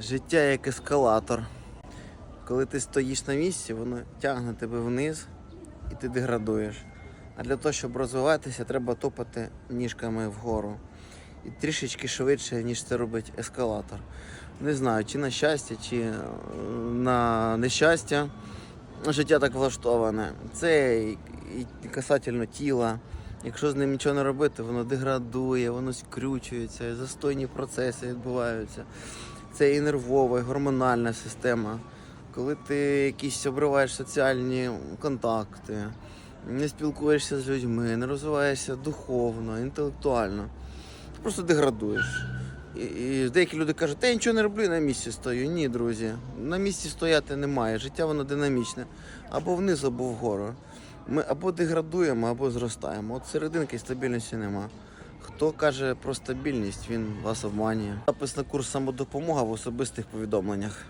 Життя як ескалатор. Коли ти стоїш на місці, воно тягне тебе вниз і ти деградуєш. А для того, щоб розвиватися, треба топати ніжками вгору. І трішечки швидше, ніж це робить ескалатор. Не знаю, чи на щастя, чи е, на нещастя. Життя так влаштоване. Це і, касательно тіла. Якщо з ним нічого не робити, воно деградує, воно скрючується, застойні процеси відбуваються. Це і нервова, і гормональна система. Коли ти якісь обриваєш соціальні контакти, не спілкуєшся з людьми, не розвиваєшся духовно, інтелектуально, ти просто деградуєш. І, і деякі люди кажуть, та я нічого не роблю, на місці стою. Ні, друзі, на місці стояти немає. Життя воно динамічне. Або вниз, або вгору. Ми або деградуємо, або зростаємо. От серединки стабільності нема. Хто каже про стабільність, він вас обманює. Запис на курс самодопомога в особистих повідомленнях.